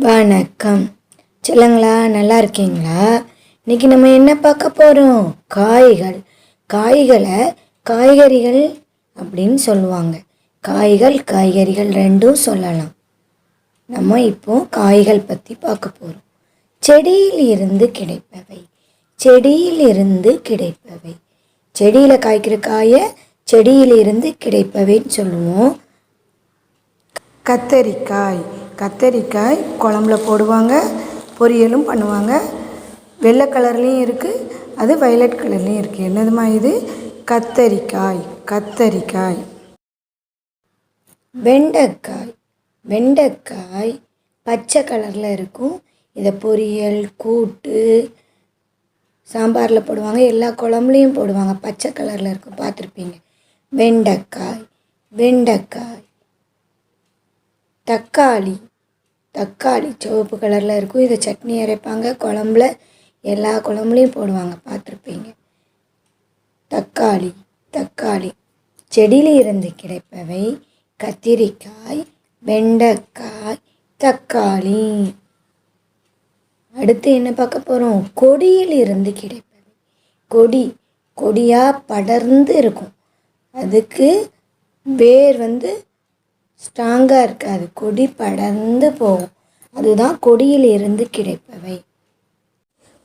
வணக்கம். சொல்லுங்களா நல்லா இருக்கீங்களா? இன்னைக்கு நம்ம என்ன பார்க்க போகிறோம் காய்கள். காய்களை காய்கறிகள் அப்படின்னு சொல்லுவாங்க. காய்கள் காய்கறிகள் ரெண்டும் சொல்லலாம். நம்ம இப்போ காய்கள் பற்றி பார்க்க போகிறோம் செடியில் இருந்து கிடைப்பவை. செடியில் இருந்து கிடைப்பவை. செடியில் காய்க்கிற காயை செடியில் இருந்து கிடைப்பவைன்னு சொல்லுவோம். கத்தரிக்காய். கத்தரிக்காய் குழம்புல போடுவாங்க பொரியலும் பண்ணுவாங்க. வெள்ளை கலர்லேயும் இருக்குது அது வயலட் கலர்லேயும் இருக்குது என்னதுமா இது? கத்தரிக்காய் கத்தரிக்காய். வெண்டைக்காய் வெண்டைக்காய் பச்சை கலரில் இருக்கும். இதை பொரியல் கூட்டு சாம்பாரில் போடுவாங்க. எல்லா குழம்புலையும் போடுவாங்க. பச்சை கலரில் இருக்கும். பார்த்துருப்பீங்க. வெண்டைக்காய் வெண்டைக்காய் தக்காளி தக்காளி சிவப்பு கலரில் இருக்கும். இதை சட்னி அரைப்பாங்க. குழம்புல எல்லா குழம்புலையும் போடுவாங்க. பார்த்துருப்பீங்க. தக்காளி தக்காளி. செடியில் இருந்து கிடைப்பவை கத்திரிக்காய் வெண்டைக்காய் தக்காளி. அடுத்து என்ன பார்க்க போகிறோம் கொடியில் இருந்து கிடைப்பவை. கொடி கொடியாக படர்ந்து இருக்கும். அதுக்கு வேர் வந்து ஸ்ட்ராங்காக இருக்காது. கொடி படர்ந்து போகும். அதுதான் கொடியில் இருந்து கிடைப்பவை.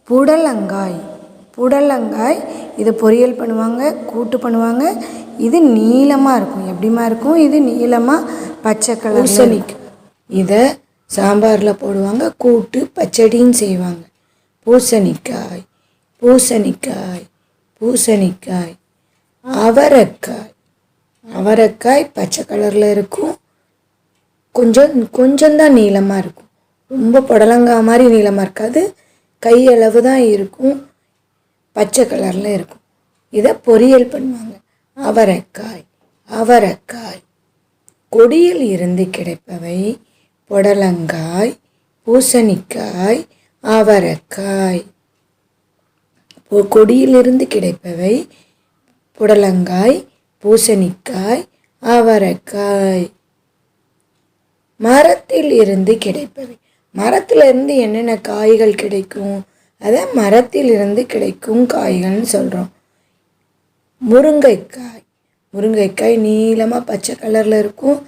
புடலங்காய். புடலங்காய் இது பொரியல் பண்ணுவாங்க கூட்டு பண்ணுவாங்க. இது நீளமாக இருக்கும். எப்படிமா இருக்கும்? இது நீளமாக பச்சை கலர் இதை சாம்பாரில் போடுவாங்க கூட்டு பச்சடின்னு செய்வாங்க. பூசணிக்காய் பூசணிக்காய் பூசணிக்காய் அவரைக்காய். அவரைக்காய் பச்சை கலரில் இருக்கும். கொஞ்சம் கொஞ்சம்தான் நீளமாக இருக்கும். ரொம்ப புடலங்கா மாதிரி நீளமாக இருக்காது. கையளவு தான் இருக்கும். பச்சை கலரில் இருக்கும். இதை பொரியல் பண்ணுவாங்க. அவரைக்காய் அவரைக்காய். கொடியில் இருந்து கிடைப்பவை புடலங்காய் பூசணிக்காய் அவரைக்காய். கொடியிலிருந்து கிடைப்பவை புடலங்காய் பூசணிக்காய் அவரைக்காய். மரத்தில் இருந்து கிடைப்பவை. மரத்திலிருந்து என்னென்ன காய்கள் கிடைக்கும்? அதை மரத்தில் இருந்து கிடைக்கும் காய்கள்னு சொல்கிறோம் முருங்கைக்காய். முருங்கைக்காய் நீளமாக பச்சை கலரில் இருக்கும்.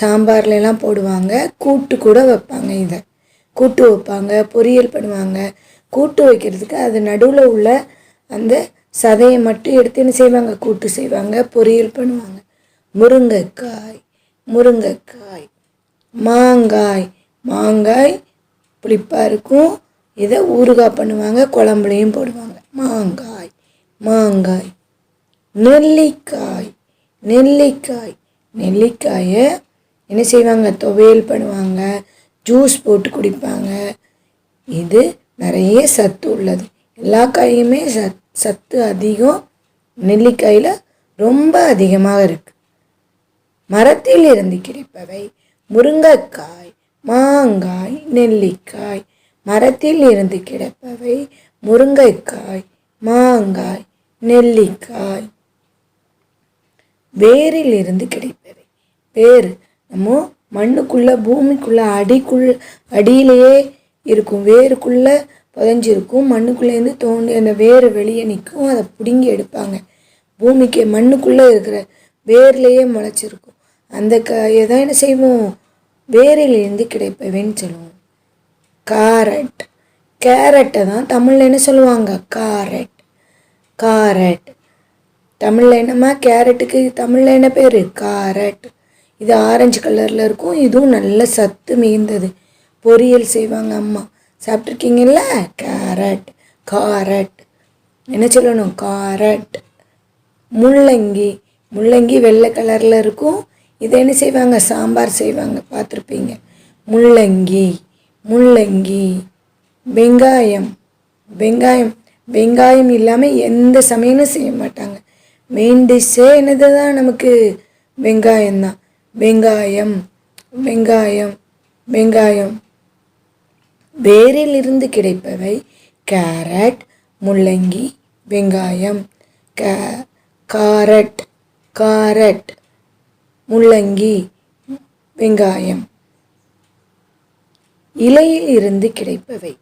சாம்பார்லாம் போடுவாங்க. கூட்டு கூட வைப்பாங்க இதை. கூட்டு வைப்பாங்க பொரியல் பண்ணுவாங்க. கூட்டு வைக்கிறதுக்கு அது நடுவில் உள்ள அந்த சதையை மட்டும் எடுத்து என்ன செய்வாங்க? கூட்டு செய்வாங்க பொரியல் பண்ணுவாங்க. முருங்கைக்காய் முருங்கைக்காய். மாங்காய். மாங்காய் புளிப்பாக இருக்கும். இதை ஊறுகாய் பண்ணுவாங்க குழம்புலையும் போடுவாங்க. மாங்காய் மாங்காய் நெல்லிக்காய் நெல்லிக்காய். நெல்லிக்காயை என்ன செய்வாங்க? துவையல் பண்ணுவாங்க ஜூஸ் போட்டு குடிப்பாங்க. இது நிறைய சத்து உள்ளது. எல்லா காயுமே சத் சத்து அதிகம். நெல்லிக்காயில் ரொம்ப அதிகமாக இருக்குது மரத்தில் இருந்து கிடைப்பவை. முருங்கைக்காய் மாங்காய் நெல்லிக்காய் மரத்தில் இருந்து கிடைப்பவை முருங்கைக்காய் மாங்காய் நெல்லிக்காய். வேரில் இருந்து கிடைப்பவை. வேர் நம்ம மண்ணுக்குள்ள பூமிக்குள்ள அடிக்குள் அடியிலேயே இருக்கும். வேருக்குள்ள புதஞ்சிருக்கும். மண்ணுக்குள்ளேருந்து தோண்டி அந்த வேர் வெளியே நிற்கும். அதை பிடுங்கி எடுப்பாங்க. பூமிக்கு மண்ணுக்குள்ளே இருக்கிற வேர்லேயே முளைச்சிருக்கும். அந்த க தான் என்ன செய்வோம்? வேரிலிருந்து கிடைப்பவைன்னு சொல்லுவோம். காரட். கேரட்டை தான் தமிழில் என்ன சொல்லுவாங்க? காரட். காரட். தமிழில் என்னம்மா? கேரட்டுக்கு தமிழில் என்ன பேர்? காரட். இது ஆரஞ்சு கலரில் இருக்கும். இதுவும் நல்ல சத்து மிகுந்தது. பொரியல் செய்வாங்க அம்மா. சாப்பிட்ருக்கீங்கல்ல கேரட். காரட். என்ன சொல்லணும்? காரட். முள்ளங்கி. முள்ளங்கி வெள்ளை கலரில் இருக்கும். இதை என்ன செய்வாங்க? சாம்பார் செய்வாங்க. பார்த்துருப்பீங்க. முள்ளங்கி முள்ளங்கி வெங்காயம் வெங்காயம். வெங்காயம் இல்லாமல் எந்த சமையலும் செய்ய மாட்டாங்க. மெயின் டிஷ்ஷே என்னது தான் நமக்கு வெங்காயம்தான் வெங்காயம் வெங்காயம் வெங்காயம். வேரில் இருந்து கிடைப்பவை கேரட் முள்ளங்கி வெங்காயம். கே காரட் காரட். முள்ளங்கி வெங்காயம். இலையில் இருந்து கிடைப்பவை.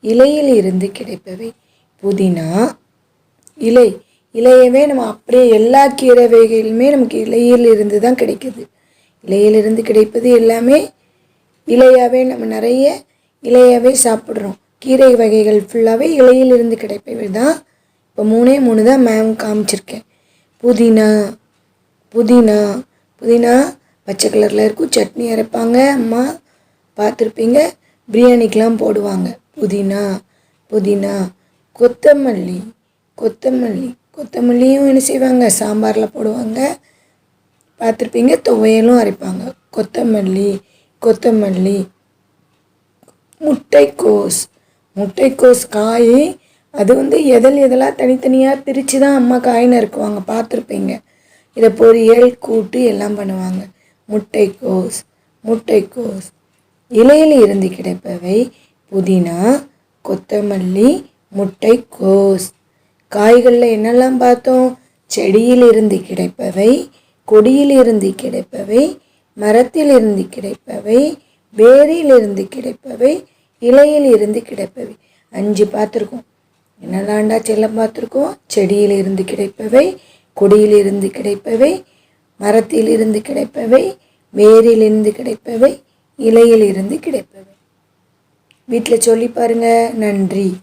இலையில் இருந்து கிடைப்பவை. புதினா இலை. இலையவே நம்ம அப்படியே எல்லா கீரை வகைகளுமே நமக்கு இலையில் இருந்து தான் கிடைக்குது. இலையிலிருந்து கிடைப்பது எல்லாமே இலையாகவே நம்ம நிறைய இலையாகவே சாப்பிட்றோம். கீரை வகைகள் ஃபுல்லாகவே இலையிலிருந்து கிடைப்பவை தான். இப்போ மூணே மூணு தான் மேம் காமிச்சிருக்கேன். புதினா புதினா புதினா பச்சை கலரில் இருக்கும். சட்னி அரைப்பாங்க. அம்மா பார்த்துருப்பீங்க. பிரியாணிக்கெலாம் போடுவாங்க. புதினா புதினா கொத்தமல்லி கொத்தமல்லி கொத்தமல்லியும் என்ன செய்வாங்க? சாம்பாரில் போடுவாங்க. பார்த்துருப்பீங்க. துவையலும் அரைப்பாங்க. கொத்தமல்லி கொத்தமல்லி முட்டைக்கோஸ். முட்டைக்கோஸ் காய் அது வந்து எதில் எதெல்லாம் தனித்தனியாக பிரித்து தான் அம்மா காய் நறுக்குவாங்க பார்த்துருப்பீங்க. இதை பொரியல் கூட்டு எல்லாம் பண்ணுவாங்க. முட்டைக்கோஸ் முட்டைக்கோஸ். இலையில் இருந்து கிடைப்பவை புதினா கொத்தமல்லி முட்டைக்கோஸ். காய்களில் என்னெல்லாம் பார்த்தோம்? செடியில் இருந்து கிடைப்பவை கொடியில் இருந்து கிடைப்பவை மரத்தில் இருந்து கிடைப்பவை வேரில் இருந்து கிடைப்பவை இலையில் இருந்து கிடைப்பவை. அஞ்சு பார்த்துருக்கோம். என்னெல்லாம்டா செல்லம் பார்த்துருக்கோம்? செடியில் இருந்து கிடைப்பவை கொடியிலிருந்து கிடைப்பவை மரத்தில் இருந்து கிடைப்பவை வேரில் இருந்து கிடைப்பவை இலையிலிருந்து கிடைப்பவை. வீட்டில் சொல்லி பாருங்க. நன்றி.